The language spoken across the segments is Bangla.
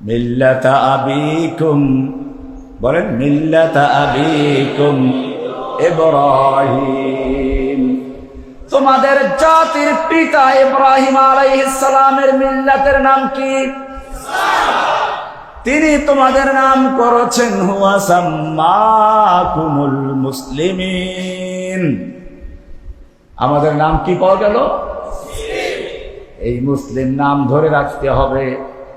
মিল্লাতা আবিকুম, বলেন, মিল্লাতা আবিকুম ইব্রাহিম। তোমাদের জাতির পিতা ইব্রাহিম আলাইহিস সালামের মিল্লাতের নাম কি? তিনি তোমাদের নাম করেছেন, হুয়া সাম্মাকুমুল মুসলিমিন। আমাদের নাম কি পাওয়া গেল? এই মুসলিম নাম ধরে রাখতে হবে।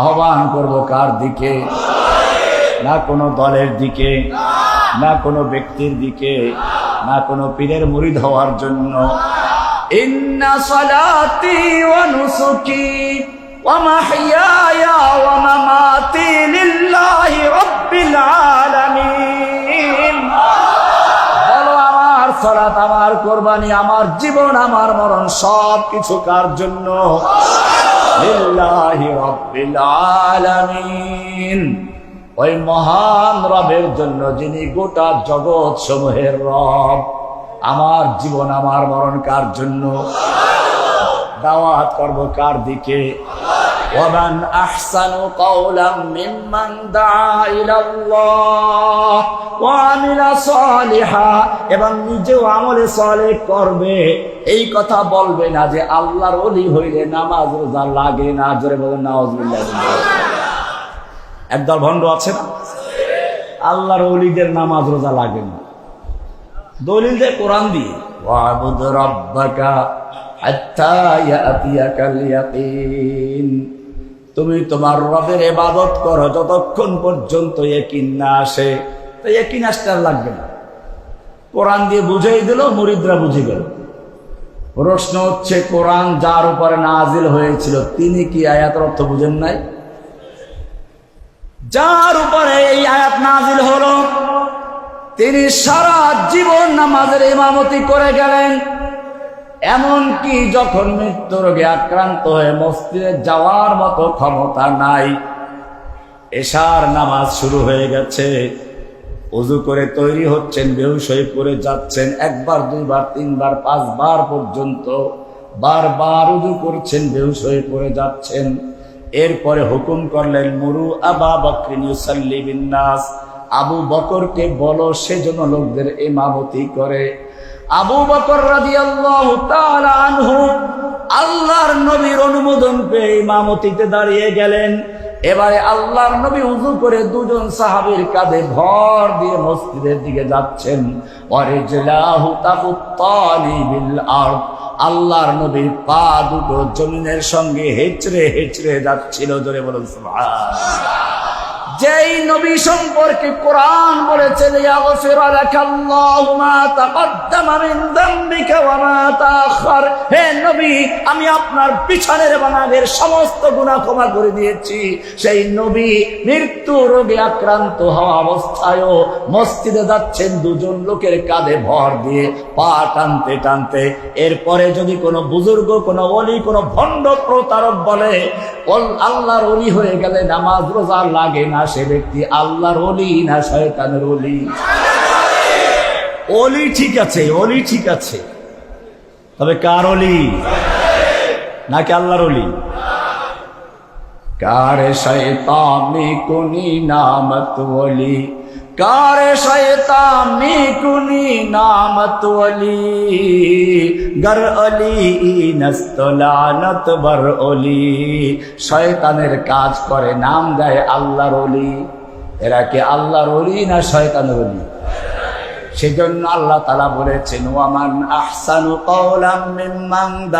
আহ্বান করব কার দিকে না কোনো দলের দিকে না কোনো ব্যক্তির দিকে না কোনো পীরের মুরিদ হওয়ার জন্য إن صلاتي ونسكي ومحياي ومماتي لله رب العالمين বলো আমার সলাত আমার কোরবানি আমার জীবন আমার মরণ সব কিছু কার জন্য লিল্লাহি রাব্বিল আলামিন ওই মহান রবের জন্য যিনি গোটা জগৎ সমূহের রব, আমার জীবন, আমার মরণ কার জন্য? দাওয়াত করব কার দিকে? ومن أحسن قولا ممن دعا إلى الله وعمل صالحا এবং নিজেও আমলে সলে করবে এই কথা বলবে না যে আল্লাহর অলি হইলে নামাজ রোজা লাগে না জোরে বলেন নাউজুবিল্লাহ একদল ভণ্ড আছে না আল্লাহর অলিদের নামাজ রোজা লাগে না দলিল দেয় কোরআন দিয়ে ওয়াবুদ রাব্বাকা হাত্তা ইয়াতিয়াকাল ইয়াকিন তুমি তোমার রবের ইবাদত করো যতক্ষণ পর্যন্ত একিন না আসে। তো ইয়াকিন আসতে আর লাগবে না। কোরআন দিয়ে বুঝাই দিল, মুরিদরা বুঝে গেল। প্রশ্ন হচ্ছে, কোরআন যার উপরে নাজিল হয়েছিল, তিনি কি আয়াতের অর্থ বুঝেন নাই? যার উপরে এই আয়াত নাজিল হলো, তিনি সারা জীবন নামাজের ইমামতি করে গেলেন। এমনকি যখন মৃত্যু রোগে আক্রান্ত হয়ে মসজিদে যাওয়ার মতো ক্ষমতা নাই, এশার নামাজ শুরু হয়ে গেছে। উজু করে তৈরি হচ্ছেন, বেহুশ হয়ে পড়ে যাচ্ছেন, একবার, দুইবার, তিনবার, পাঁচবার পর্যন্ত বারবার উজু করছেন, বেহুশ হয়ে পড়ে যাচ্ছেন। এরপরে হুকুম করলেন, মুরু আবা বকরিন ইউসাল্লি বিন্নাস আবু বকরকে বলো সেজন্য লোকদের ইমামতি করে। আবু বকর রাদিয়াল্লাহু তাআলা আনহু আল্লাহর নবীর অনুমোদন পেয়ে ইমামতিতে দাঁড়িয়ে গেলেন। এবারে আল্লাহর নবী উজু করে দুজন সাহাবীর কাঁধে ভর দিয়ে মসজিদের দিকে যাচ্ছেন। আল্লাহর নবীর পা দুটো জমিনের সঙ্গে হেচড়ে হেচড়ে যাচ্ছিল। জোরে বলুন যেই নবী সম্পর্কে কোরআন বলেছে লিয়াগফির লাকাল্লাহু মা তাকদ্দামা যামবিকা ওয়া মা তাআখার হে নবী, আমি আপনার পিছনের সমস্ত গুনাহ ক্ষমা করে দিয়েছি। সেই নবী মৃত্যু রোগে আক্রান্ত হওয়া অবস্থায়ও মসজিদে যাচ্ছেন দুজন লোকের কাঁধে ভর দিয়ে পা টানতে টানতে। এরপরে যদি কোনো বুজুর্গ, কোনো অলি কোনো ভণ্ড প্রতারক বলে আল্লাহর অলি হয়ে গেলে নামাজ রোজা লাগে না সে ব্যক্তি। আল্লাহর অলি না শয়তানের অলি অলি ঠিক আছে অলি ঠিক আছে। তবে কার অলি নাকি আল্লাহর অলি কার শয়তানি কুনি নামত অলি কার কুনি নামত অলি। গর অলি নস্তলানত বর অলি। শয়তানের কাজ করে, নাম দেয় আল্লাহর অলি। এরা কি আল্লাহর অলি না শয়তানের অলি? সেজন্য আল্লাহ তালা বলেছেন ওয়ামান আহসানু মিম্মান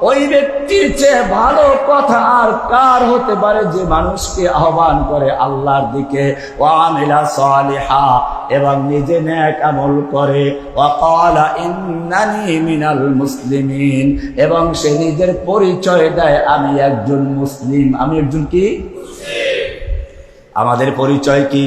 ওই ব্যক্তির চেয়ে ভালো কথা আর কার হতে পারে যে মানুষকে আহ্বান করে আল্লাহর দিকে? ওয়ামিলা সালিহা এবং নিজে নেক আমল করে। ওয়াকালা ইন্নানি মিনাল মুসলিমিন এবং সে নিজের পরিচয় দেয় আমি একজন মুসলিম। আমি একজন কি? আমাদের পরিচয় কি?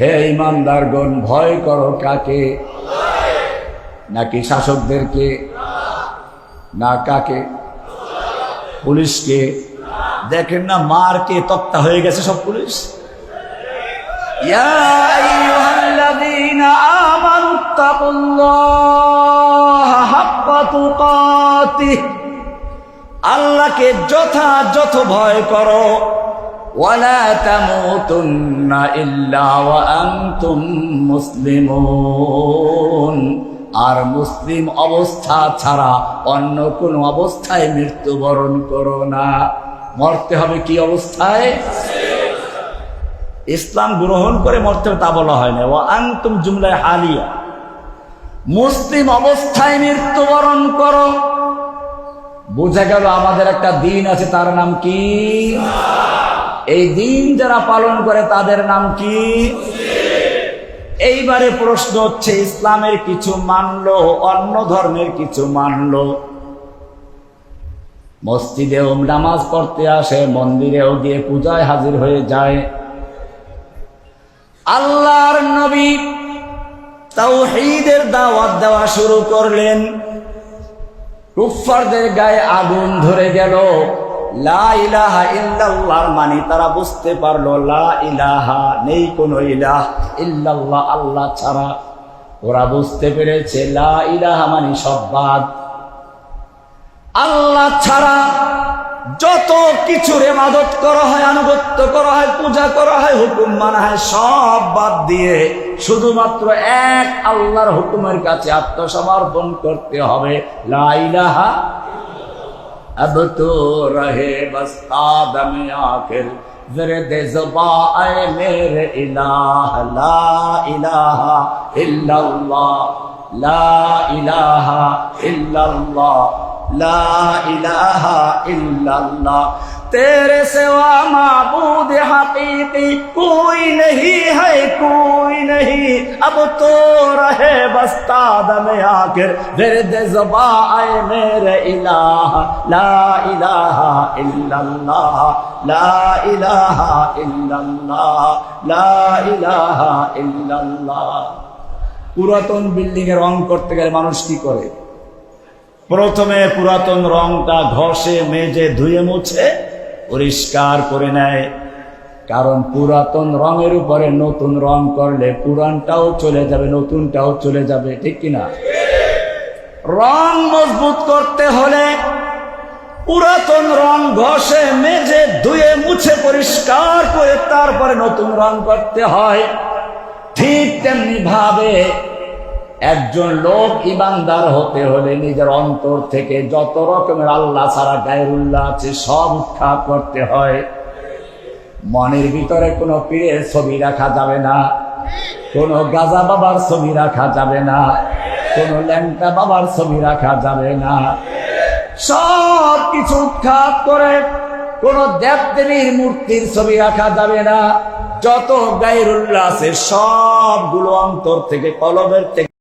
হে ইমানদারগণ, ভয় করো কাকে? নাকি শাসকদেরকে? না, কাকে? পুলিশকে? দেখেন না, মার কে তক্তা হয়ে গেছে সব পুলিশ? আল্লাহকে যথাযথ ভয় করো। তামুতুন্না ইল্লা ওয়া আনতুম মুসলিমুন। আর মুসলিম অবস্থা ছাড়া অন্য কোন অবস্থায় মৃত্যুবরণ করো না। মরতে হবে কি অবস্থায়? ইসলাম গ্রহণ করে মরতে হবে তা বলা হয় না। ও আন্তুম জুমলায় হালিয়া। মুসলিম অবস্থায় মৃত্যুবরণ করো। বোঝা গেল আমাদের একটা দিন আছে, তার নাম কি? এই দিন যারা পালন করে তাদের নাম কি? এইবারে প্রশ্ন হচ্ছে, ইসলামের কিছু মানলো, অন্য ধর্মের কিছু মানলো? মসজিদেও নামাজ পড়তে আসে, মন্দিরেও গিয়ে পূজায় হাজির হয়ে যায়। আল্লাহর নবী তাওহীদের দাওয়াত দেওয়া শুরু করলেন। কুফফারদের গায়ে আগুন ধরে গেল। লা ইলাহা ইল্লাল্লাহর মানে তারা বুঝতে পারল লা ইলাহা নেই কোনো ইলাহ ইল্লাল্লাহ, আল্লাহ ছাড়া। ওরা বুঝতে পেরেছে লা ইলাহা মানে সব বাদ। আল্লাহ ছাড়া যত কিছুর এমাদত করা হয়, আনুগত্য করা হয়, পূজা করা হয়, হুকুম মানা হয়, সব বাদ দিয়ে শুধুমাত্র এক আল্লাহর হুকুমের কাছে আত্মসমর্পণ করতে হবে। লাইলাহা اب تو رہے بس آدم آخر زرد زبا اے میرے الہ لا الہ الا اللہ لا الہ الا اللہ لا الہ الا اللہ تیرے سوا معبود حقیقی کوئی نہیں ہے کوئی نہیں اب تو رہے بستا دم آخر ورد زبا آئے میرے الہ لا الہ الا اللہ لا الہ الا اللہ لا الہ الا اللہ পুরাতন বিল্ডিং এর রং করতে গেলে মানুষ কি করে প্রথমে পুরাতন রংটা ঘষে মেজে ধুয়ে মুছে পরিষ্কার করে নেয়। কারণ পুরাতন রঙের উপরে নতুন রং করলে পুরানটাও চলে যাবে, নতুনটাও চলে যাবে, ঠিক কিনা রং মজবুত করতে হলে পুরাতন রং ঘষে, মেজে, ধুয়ে, মুছে, পরিষ্কার করে তারপরে নতুন রং করতে হয়। ঠিক তেমনি ভাবে একজন লোক ইমানদার হতে হলে নিজের অন্তর থেকে যত রকমের আল্লাহ ছাড়া গায়রুল্লাহ আছে, সব উৎখাত করতে হয়। মনের ভিতরে কোনো পীরের ছবি রাখা যাবে না, কোনো গাজা বাবার ছবি রাখা যাবে না, কোনো ল্যাংটা বাবার ছবি রাখা যাবে না। সব কিছু উৎখাত করে কোন দেব দেবীর মূর্তির ছবি রাখা যাবে না। যত গায়রুল্লাহ আছে, সবগুলো অন্তর থেকে, কলবের থেকে